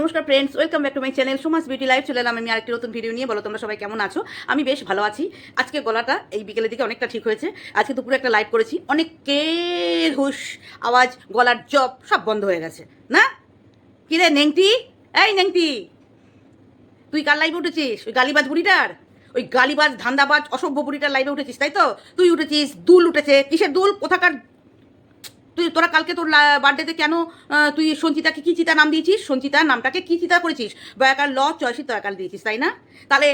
নমস্কার friends welcome back to my channel Suma's beauty live চলে এলাম আমি আরেকটি নতুন ভিডিও নিয়ে। বলো তোমরা সবাই কেমন আছো? আমি বেশ ভালো আছি। আজকে গলাটা এই বিকেলের দিকে অনেকটা ঠিক হয়েছে। আজকে দুপুরে একটা লাইভ করেছি। অনেকের হুশ, আওয়াজ, গলার জব সব বন্ধ হয়ে গেছে। না? কি রে নেংটি? এই নেংটি! তুই কার লাইভে উঠেছিস? ওই গালিবাজ বুড়িটার? ওই গালিবাজ, ধান্দাবাজ, অসভ্য বুড়িটার লাইভে উঠেছিস, তাই তো? তুই উঠেছিস, দুল উঠেছে। কিসের দুল? কোথাকার তুই তোরা কালকে তোর বার্থডেতে কেন তুই সঞ্চিতাকে কি চিতা নাম দিয়েছিস? সঞ্চিতা নামটাকে কি চিতা করেছিস? বয়াকার ল চয়সি তয়াকার দিয়েছিস, তাই না? তাহলে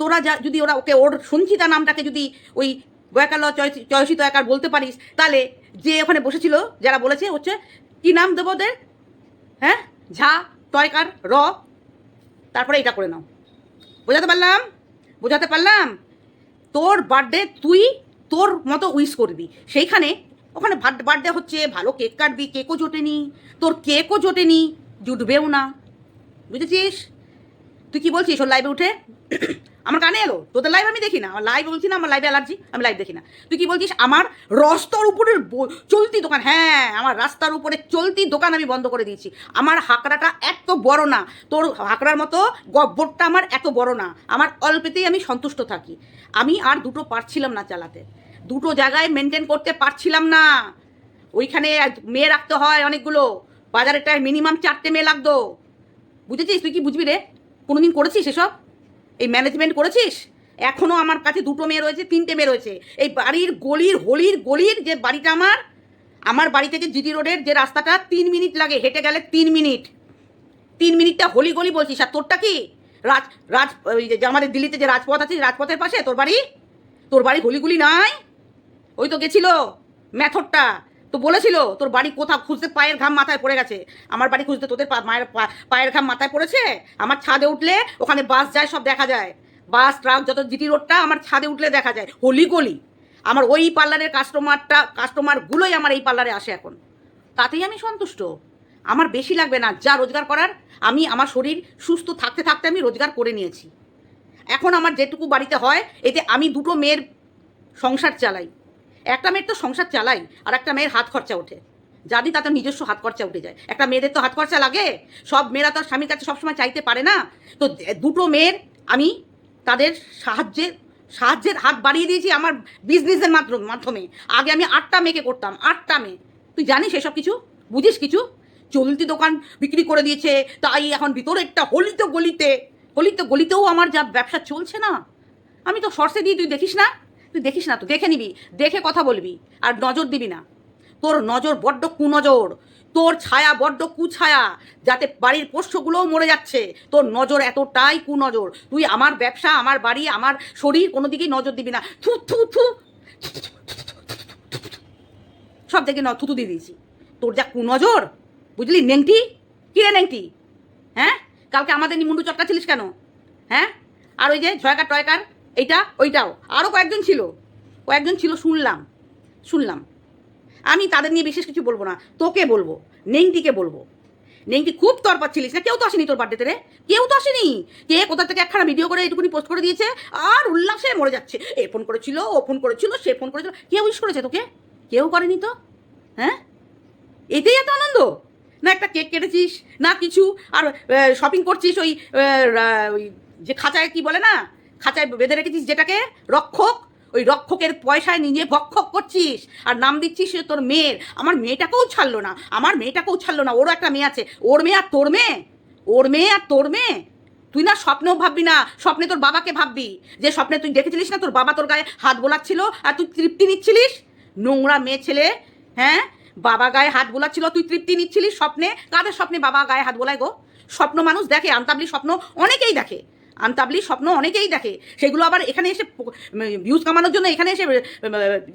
তোরা যা, যদি ওরা ওকে ওর সঞ্চিতা নামটাকে যদি ওই বয়াকার ল চয়সি তয়াকার বলতে পারিস, তাহলে যে ওখানে বসেছিল, যারা বলেছে, হচ্ছে, কি নাম দেবো ওদের? হ্যাঁ? ঝা টয়কার র। তারপরে এটা করে নাও। বোঝাতে পারলাম? বোঝাতে পারলাম? তোর বার্থডে তুই তোর মতো উইশ করবি। সেইখানে ওখানে বার্থডে হচ্ছে, ভালো কেক কাটবি কেকও জোটেনি। তোর কেকও জোটেনি, জুটবেও না। বুঝেছিস? তুই কি বলছিস ওর লাইভে উঠে? আমার কানে এলো? তোদের লাইভ আমি দেখি না। আমার লাইভ বলছি না, আমার লাইভে অ্যালার্জি আমি লাইভ দেখি না। তুই কি বলছিস? আমার রস্তর উপরের ব- চলতি দোকান হ্যাঁ আমার রাস্তার উপরে চলতি দোকান আমি বন্ধ করে দিয়েছি। আমার হাঁকড়াটা এত বড় না। তোর হাঁকড়ার মতো গব্বরটা আমার এত বড় না। আমার অল্পেতেই আমি সন্তুষ্ট থাকি। আমি আর দুটো পারছিলাম না চালাতে। দুটো জায়গায় মেনটেন করতে পারছিলাম না। ওইখানে মেয়ে রাখতে হয় অনেকগুলো। বাজারেটায় মিনিমাম চারটে মেয়ে লাগতো। বুঝেছিস? তুই কি বুঝবি রে? কোনোদিন করেছিস এসব? এই ম্যানেজমেন্ট করেছিস? এখনও আমার কাছে দুটো মেয়ে রয়েছে, তিনটে মেয়ে রয়েছে। এই বাড়ির গলির, হোলির গলির যে বাড়িটা আমার আমার বাড়ি থেকে জিটি রোডের যে রাস্তাটা তিন মিনিট লাগে, হেঁটে গেলে তিন মিনিট। তিন মিনিটটা হলি গলি বলছিস। আর তোরটা কি? রাজ রাজ আমাদের দিল্লিতে যে রাজপথ আছে, রাজপথের পাশে তোর বাড়ি? তোর বাড়ি হলিগুলি নাই? ওই তো গেছিল ম্যাথডটা তো বলেছিল, তোর বাড়ি কোথাও খুঁজতে পায়ের ঘাম মাথায় পড়ে গেছে। আমার বাড়ি খুঁজতে তোদের মায়ের পায়ের ঘাম মাথায় পড়েছে? আমার ছাদে উঠলে ওখানে বাস যায়, সব দেখা যায়। বাস, ট্রাক, যত জিটি রোডটা আমার ছাদে উঠলে দেখা যায়। হলি গলি। আমার ওই পার্লারের কাস্টমারটা, কাস্টমারগুলোই আমার এই পার্লারে আসে এখন। তাতেই আমি সন্তুষ্ট। আমার বেশি লাগবে না, যা রোজগার করার, আমি আমার শরীর সুস্থ থাকতে থাকতে আমি রোজগার করে নিয়েছি। এখন আমার যেটুকু বাড়িতে হয়, এতে আমি দুটো মেয়ের সংসার চালাই। একটা মেয়ের তো সংসার চালাই, আর একটা মেয়ের হাত খরচা ওঠে। যাদি তাদের নিজস্ব হাত খরচা উঠে যায়। একটা মেয়েদের তো হাত খরচা লাগে, সব মেয়েরা তো স্বামীর কাছে সবসময় চাইতে পারে না। তো দুটো মেয়ের আমি তাদের সাহায্যে, সাহায্যের হাত বাড়িয়ে দিয়েছি আমার বিজনেসের মাধ্যমে। আগে আমি আটটা মেয়েকে করতাম, আটটা মেয়ে। তুই জানিস এসব কিছু? বুঝিস কিছু? চলতি দোকান বিক্রি করে দিয়েছে, তাই এখন ভিতরে একটা হলিতে গলিতে, হলিতে গলিতেও আমার যা ব্যবসা চলছে না। আমি তো সর্ষে দিই তুই দেখিস না? তুই দেখিস না তো দেখে নিবি দেখে কথা বলবি আর নজর দিবি না তোর নজর বড্ড কুনজর তোর ছায়া বড্ড কুছায়া যাতে বাড়ির পোষ্যগুলোও মরে যাচ্ছে তোর নজর এতটাই কুনজর তুই আমার ব্যবসা আমার বাড়ি আমার শরীর কোনো দিকেই নজর দিবি না থু থু থু সব দেখে ন থুতু দিয়ে দিয়েছি তোর যা কুনজর বুঝলি নেংটি কি রে নেংটি হ্যাঁ কালকে আমাদের নিমুন্ডু চটকা ছিলিস কেন হ্যাঁ আর ওই যে ঝয়কার টয়কার এইটা ওইটাও। আরও কয়েকজন ছিল। কয়েকজন ছিল, শুনলাম। শুনলাম। আমি তাদের নিয়ে বিশেষ কিছু বলব না। তোকে বলব, নেংটিকে বলব। নেংটি খুব তরপাচ্ছিলিস না? কেউ তো আসেনি তোর বার্থডেতে রে? কেউ তো আসেনি? কে কোথা থেকে একখানা ভিডিও করে এইটুকুনি পোস্ট করে দিয়েছে? আর উল্লাসে মরে যাচ্ছে। এ ফোন করেছিল, ও ফোন করেছিল, সে ফোন করেছিল। কেউ উইশ করেছে তোকে? কেউ করেনি তো? হ্যাঁ? এতেই এত আনন্দ? না একটা কেক কেটেছিস, না কিছু? আর শপিং করছিস ওই যে খাঁচায় কি বলে না? খাঁচায় বেঁধে রেখেছিস যেটাকে? রক্ষক। ওই রক্ষকের পয়সায় নিজে ভক্ষক করছিস। আর নাম দিচ্ছিস তোর মেয়ের। আমার মেয়েটাকেও ছাড়লো না। আমার মেয়েটাকেও ছাড়লো না। ওরও একটা মেয়ে আছে। ওর মেয়ে আর তোর মেয়ে? ওর মেয়ে আর তোর মেয়ে? তুই না স্বপ্নেও ভাববি না। স্বপ্নে তোর বাবাকে ভাববি। যে স্বপ্নে তুই দেখেছিলিস না? তোর বাবা তোর গায়ে হাত বোলাচ্ছিল আর তুই তৃপ্তি নিচ্ছিলিস? নোংরা মেয়ে ছেলে হ্যাঁ? বাবা গায়ে হাত বোলাচ্ছিল, তুই তৃপ্তি নিচ্ছিলিস স্বপ্নে? কাদের স্বপ্নে বাবা গায়ে হাত বোলায় গো? স্বপ্ন মানুষ দেখে। আন্তাবলি স্বপ্ন অনেকেই দেখে। আন্তাবলি স্বপ্ন অনেকেই দেখে। সেগুলো আবার এখানে এসে ভিউজ কামানোর জন্য এখানে এসে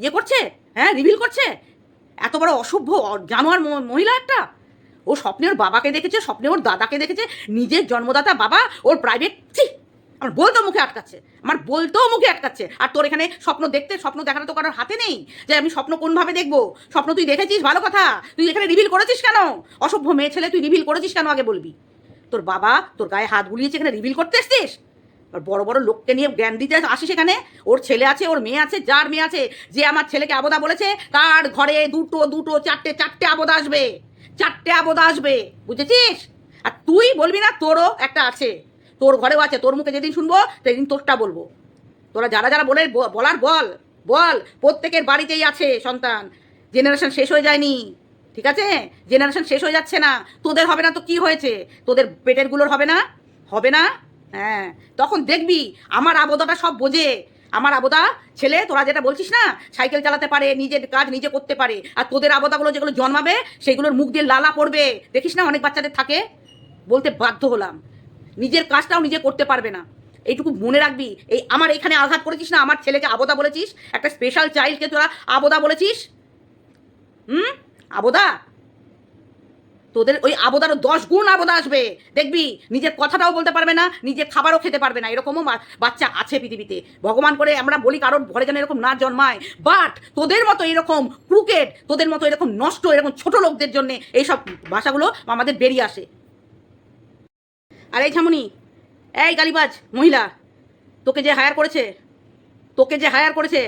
ইয়ে করছে? হ্যাঁ রিভিল করছে? এত বড় অসভ্য জানোয়ার মহিলা একটা? ও স্বপ্নে ওর বাবাকে দেখেছে, স্বপ্নে ওর দাদাকে দেখেছে, নিজের জন্মদাতা বাবা ওর প্রাইভেট ছি! আমার বলতেও মুখে আটকাচ্ছে। আমার বলতেও মুখে আটকাচ্ছে। আর তোর এখানে স্বপ্ন দেখতে, স্বপ্ন দেখানো তো কারোর হাতে নেই। যে আমি স্বপ্ন কোনভাবে দেখব? স্বপ্ন তুই দেখেছিস? ভালো কথা। তুই এখানে রিভিল করেছিস কেন? অসভ্য মেয়ে ছেলে, তুই রিভিল করেছিস কেন? আগে বলবি। তোর বাবা তোর গায়ে হাত বুলিয়েছে এখানে রিভিল করতে এসছিস? আর বড় বড় লোককে নিয়ে জ্ঞান দিতে আসিস এখানে? ওর ছেলে আছে, ওর মেয়ে আছে, যার মেয়ে আছে, যে আমার ছেলেকে আবোদা বলেছে, তার ঘরে দুটো দুটো, চারটে চারটে আবোদা আসবে। চারটে আবোদা আসবে। বুঝেছিস? আর তুই বলবি না, তোরও একটা আছে। তোর ঘরেও আছে, তোর মুখে যেদিন শুনব, সেদিন তোরটা বলব। তোরা যারা যারা বলে, বলার বল বল, প্রত্যেকের বাড়িতেই আছে সন্তান। জেনারেশন শেষ হয়ে যায়নি। ঠিক আছে? জেনারেশন শেষ হয়ে যাচ্ছে না। তোদের হবে না তো কি হয়েছে? তোদের পেটেরগুলোর হবে না? হবে না? হ্যাঁ। তখন দেখবি, আমার আবদাটা সব বোঝে। আমার আবদা ছেলে, তোরা যেটা বলছিস না, সাইকেল চালাতে পারে, নিজের কাজ নিজে করতে পারে। আর তোদের আবদাগুলো যেগুলো জন্মাবে সেগুলোর মুখ দিয়ে লালা পড়বে। দেখিস না, অনেক বাচ্চাদের থাকে। বলতে বাধ্য হলাম। নিজের কাজটাও নিজে করতে পারবে না। এইটুকু মনে রাখবি। এই আমার এখানে আঘাত করেছিস না? আমার ছেলেকে আবদা বলেছিস? একটা স্পেশাল চাইল্ডকে তোরা আবদা বলেছিস? হুম? আবদা? তোদের ওই আবদারও দশ গুণ আবদা আসবে। দেখবি, নিজের কথাটাও বলতে পারবে না, নিজের খাবারও খেতে পারবে না। এরকমও বাচ্চা আছে পৃথিবীতে। ভগবান করে আমরা বলি কারোর ঘরে যেন এরকম না জন্মায়। বাট তোদের মতো এরকম ক্রুকেট তোদের মতো এরকম নষ্ট, এরকম ছোট লোকদের জন্য এইসব ভাষাগুলো আমাদের বেরিয়ে আসে। আর এই ঝামুনি, এই গালিবাজ মহিলা, তোকে যে হায়ার করেছে, তোকে যে হায়ার করেছে,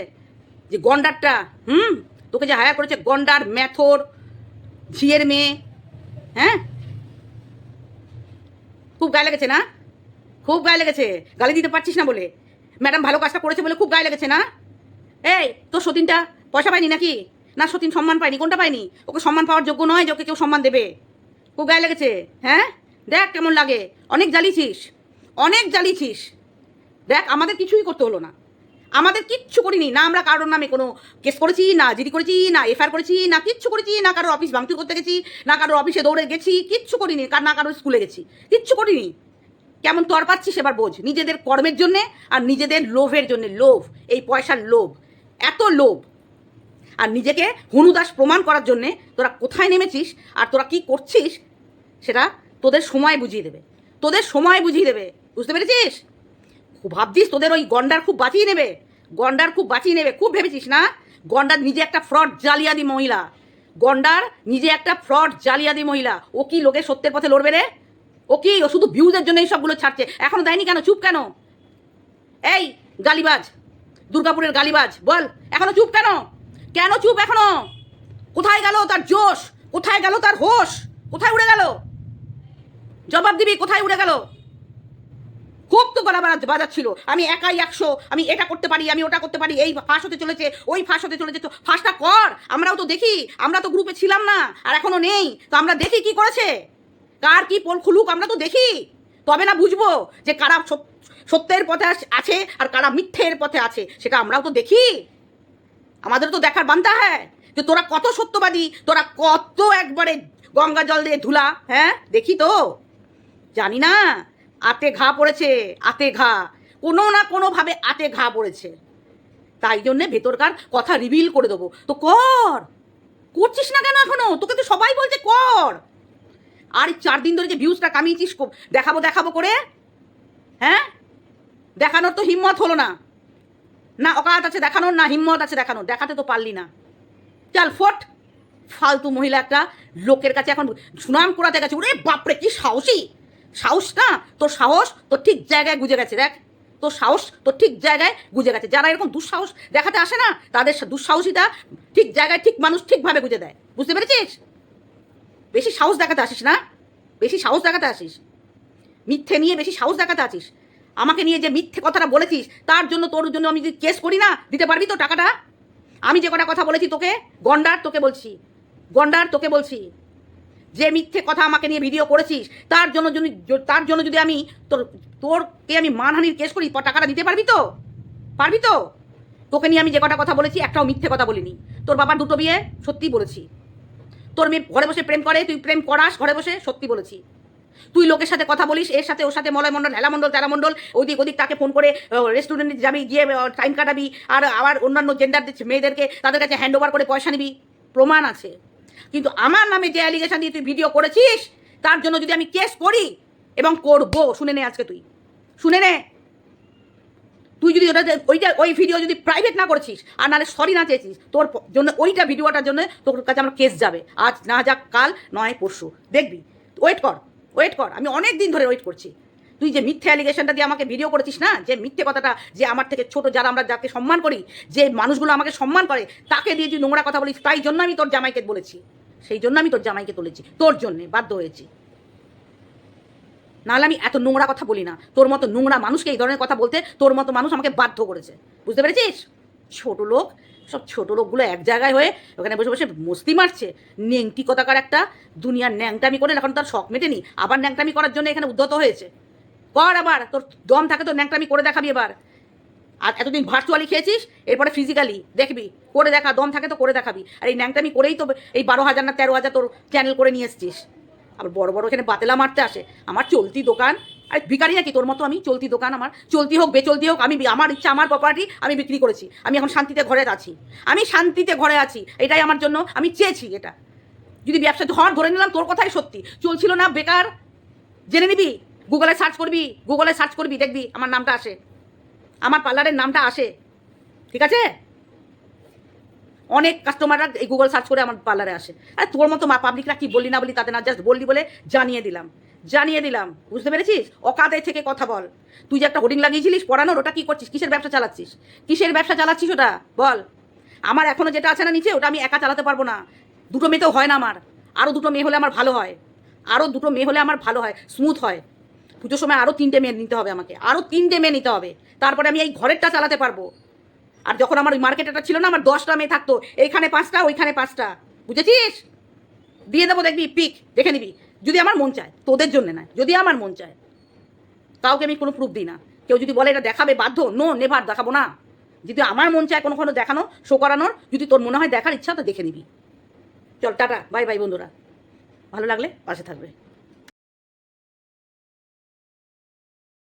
যে গন্ডারটা, হুম? তোকে যে হায়ার করেছে গন্ডার, ম্যাথর, ঝিয়ের মেয়ে হ্যাঁ? খুব গায়ে লেগেছে না? খুব গায়ে লেগেছে। গালি দিতে পারছিস না বলে। ম্যাডাম ভালো কাজটা করেছে বলে খুব গায়ে লেগেছে না? এই, তোর সতীনটা পয়সা পায়নি নাকি? না সতীন সম্মান পায়নি, কোনটা পায়নি? ওকে সম্মান পাওয়ার যোগ্য নয় যে ওকে কেউ সম্মান দেবে। খুব গায়ে লেগেছে হ্যাঁ? দেখ কেমন লাগে। অনেক জ্বালিয়েছিস। অনেক জ্বালিয়েছিস। দেখ, আমাদের কিছুই করতে হলো না। আমাদের কিচ্ছু করিনি। না আমরা কারোর নামে কোনো কেস করেছি, না জিডি করেছি, না এফআইআর করেছি, না কিচ্ছু করেছি, না কারোর অফিস ভাঙচুর করতে গেছি, না কারোর অফিসে দৌড়ে গেছি, কিচ্ছু করিনি, কার না কারোর স্কুলে গেছি। কিচ্ছু করিনি। কেমন তর পাচ্ছিস এবার বোঝ। নিজেদের কর্মের জন্যে আর নিজেদের লোভের জন্যে। লোভ, এই পয়সার লোভ, এত লোভ। আর নিজেকে হনুদাস প্রমাণ করার জন্যে তোরা কোথায় নেমেছিস আর তোরা কি করছিস সেটা তোদের সময় বুঝিয়ে দেবে। তোদের সময় বুঝিয়ে দেবে। বুঝতে পেরেছিস? ভাবছিস তোদের ওই গন্ডার খুব বাঁচিয়ে নেবে? গন্ডার খুব বাঁচিয়ে নেবে, খুব ভেবেছিস না? গন্ডার নিজে একটা ফ্রড জালিয়াদি মহিলা। গন্ডার নিজে একটা ফ্রড জালিয়াদি মহিলা। ও কি লোকের সত্যের পথে লড়বে রে? ও কি, ও শুধু ভিউজের জন্য এই সবগুলো ছাড়ছে? এখনও দেয়নি কেন? চুপ কেন? এই, গালিবাজ, দুর্গাপুরের গালিবাজ, বল, এখনও চুপ কেন? কেন চুপ এখনও? কোথায় গেল তার জোশ? কোথায় গেল তার হোশ? কোথায় উড়ে গেল? জবাব দিবি, কোথায় উড়ে গেল? খুব তো গলা বাজা বাজাচ্ছিল। আমি একাই একশো, আমি এটা করতে পারি, আমি ওটা করতে পারি, এই ফাঁস হতে চলেছে, ওই ফাঁস হতে চলেছে, তো ফাঁসটা কর, আমরাও তো দেখি, আমরা তো গ্রুপে ছিলাম না, আর এখনও নেই, তো আমরা দেখি কি করেছে। কার কি পোল খুলুক, আমরা তো দেখি। তবে না বুঝব যে কারা সত্যের পথে আছে আর কারা মিথ্যের পথে আছে, সেটা আমরাও তো দেখি। আমাদের তো দেখার বান্তা হ্যাঁ যে তোরা কত সত্যবাদী, তোরা কত একবারে গঙ্গা জল দিয়ে ধুলা হ্যাঁ দেখি তো। জানি না। আতে ঘা পড়েছে, আতে ঘা। কোনো না কোনোভাবে আতে ঘা পড়েছে। তাই জন্যে ভেতরকার কথা রিভিল করে দেবো। তো কর! করছিস না কেন এখনও? তোকে তো সবাই বলছে কর! আর চার দিন ধরে যে ভিউজটা কামিয়েছিস দেখাবো দেখাবো করে? হ্যাঁ? দেখানোর তো হিম্মত হলো না। না, অকাত আছে দেখানোর, না হিম্মত আছে দেখানোর। দেখাতে তো পারলি না। চল ফট! ফালতু মহিলা একটা লোকের কাছে এখন সুনাম করাতে গেছে। ওরে বাপরে, কি সাহসী! সাহস না? তোর সাহস তোর ঠিক জায়গায় গুজে গেছে, দেখ। তোর সাহস তোর ঠিক জায়গায় গুজে গেছে। যারা এরকম দুঃসাহস দেখাতে আসে না, তাদের দুঃসাহসিতা ঠিক জায়গায় ঠিক মানুষ ঠিকভাবে গুজে দেয়। বুঝতে পেরেছিস? বেশি সাহস দেখাতে আসিস না? বেশি সাহস দেখাতে আসিস। মিথ্যে নিয়ে বেশি সাহস দেখাতে আসিস। আমাকে নিয়ে যে মিথ্যে কথাটা বলেছিস, তার জন্য তোর জন্য আমি যদি কেস করি না, দিতে পারবি তো টাকাটা? আমি যে কটা কথা বলেছি তোকে, গন্ডার তোকে বলছি। গন্ডার তোকে বলছি। যে মিথ্যে কথা আমাকে নিয়ে ভিডিও করেছিস, তার জন্য যদি, তার জন্য যদি আমি তোর, তোরকে আমি মানহানির কেস করি টাকাটা দিতে পারবি তো? পারবি তো? তোকে নিয়ে আমি যে কটা কথা বলেছি, একটাও মিথ্যে কথা বলিনি। তোর বাবার দুটো বিয়ে সত্যি বলেছি। তোর মেয়ে ঘরে বসে প্রেম করে, তুই প্রেম করাস, ঘরে বসে সত্যি বলেছি। তুই লোকের সাথে কথা বলিস, এর সাথে ওর সাথে মলয় মণ্ডল হেলা মণ্ডল তেলা ওদিক ওদিক তাকে ফোন করে রেস্টুরেন্টে যাবি, গিয়ে টাইম কাটাবি, আর আবার অন্যান্য জেন্ডার মেয়েদেরকে তাদের কাছে হ্যান্ড ওভার করে পয়সা নিবি। প্রমাণ আছে। কিন্তু আমার নামে যে অ্যালিগেশন দিয়ে তুই ভিডিও করেছিস, তার জন্য যদি আমি কেস করি এবং করব, শুনে নে আজকে তুই। শুনে নে। তুই যদি ওটা ওইটা ওই ভিডিও যদি প্রাইভেট না করেছিস, আর নাহলে সরি না চেয়েছিস, তোর জন্য ওইটা ভিডিওটার জন্য তোর কাছে আমার কেস যাবে। আজ না যাক, কাল নয়, পরশু। দেখবি? ওয়েট কর ওয়েট কর। আমি অনেক দিন ধরে ওয়েট করছি। তুই যে মিথ্যে অ্যালিগেশনটা দিয়ে আমাকে ভিডিও করেছিস না? যে মিথ্যে কথাটা, যে আমার থেকে ছোট যারা আমরা যাকে সম্মান করি, যে মানুষগুলো আমাকে সম্মান করে, তাকে দিয়ে তুই নোংরা কথা বলিস, তাই জন্য আমি তোর জামাইকে বলেছি। সেই জন্য আমি তোর জামাইকে তুলেছি। তোর জন্যে বাধ্য হয়েছি। নাহলে আমি এত নোংরা কথা বলি না। তোর মতো নোংরা মানুষকে এই ধরনের কথা বলতে তোর মতো মানুষ আমাকে বাধ্য করেছে। বুঝতে পেরেছিস? ছোট লোক, সব ছোট লোকগুলো এক জায়গায় হয়ে ওখানে বসে বসে মস্তি মারছে। নেংটি কথাকার একটা? দুনিয়ার ন্যাংটামি করে এখন তার শখ মেটেনি। আবার ন্যাংটামি করার জন্য এখানে উদ্যত হয়েছে। কর আবার, তোর দম থাকে তো ন্যাংটামি করে দেখাবি এবার। আর এতদিন ভার্চুয়ালি খেয়েছিস, এরপরে ফিজিক্যালি দেখবি, করে দেখা, দম থাকে তো করে দেখাবি। আর এই ন্যাংটামি করেই তো এই বারো হাজার না তেরো হাজার তোর চ্যানেল করে নিয়ে এসছিস। আবার বড় বড় এখানে বাতেলা মারতে আসে। আমার চলতি দোকান, আরে ভিকারি নাকি তোর মতো আমি? চলতি দোকান আমার। চলতি হোক, বেচলতি হোক, আমি আমার ইচ্ছা, আমার প্রপার্টি আমি বিক্রি করেছি। আমি এখন শান্তিতে ঘরে আছি। আমি শান্তিতে ঘরে আছি। এটাই আমার জন্য আমি চেয়েছি এটা। যদি ব্যবসা ধর ধরে নিলাম, তোর কথাই সত্যি। চলছিল না, বেকার। জেনে নিবি? গুগলে সার্চ করবি গুগলে সার্চ করবি, দেখবি আমার নামটা আসে। আমার পার্লারের নামটা আসে। ঠিক আছে? অনেক কাস্টমাররা এই গুগল সার্চ করে আমার পার্লারে আসে। আর তোর মতো মা পাবলিকরা কি বললি না বলি তাতে না জাস্ট বললি বলে জানিয়ে দিলাম। জানিয়ে দিলাম। বুঝতে পেরেছিস? অকাদে থেকে কথা বল। তুই যে একটা হোর্ডিং লাগিয়েছিলিস পড়ানোর, ওটা কি করছিস? কিসের ব্যবসা চালাচ্ছিস? কিসের ব্যবসা চালাচ্ছিস ওটা? বল। আমার এখনও যেটা আছে না নিচে, ওটা আমি একা চালাতে পারব না। দুটো মেয়েতেও হয় না আমার। আরও দুটো মেয়ে হলে আমার ভালো হয়। আরও দুটো মেয়ে হলে আমার ভালো হয়। স্মুথ হয়। পুজোর সময় আরও তিনটে মেয়ে নিতে হবে আমাকে। আরও তিনটে মেয়ে নিতে হবে। তারপরে আমি এই ঘরেরটা চালাতে পারব। আর যখন আমার ওই মার্কেটটা ছিল না, আমার দশটা মেয়ে থাকতো। এইখানে পাঁচটা, ওইখানে পাঁচটা। বুঝেছিস? দিয়ে দেবো দেখবি, পিক, দেখে নিবি। যদি আমার মন চায়, তোদের জন্য নয়, যদি আমার মন চায়। কাউকে আমি কোনো প্রুফ দিই না। কেউ যদি বলে এটা দেখাবে, বাধ্য? নো নেভার দেখাবো না। যদি আমার মন চায় কোনো কোনো দেখানো শো করানোর, যদি তোর মনে হয় দেখার ইচ্ছা, তো দেখে নিবি। চল, টাটা বাই বাই বন্ধুরা। ভালো লাগলে পাশে থাকবে।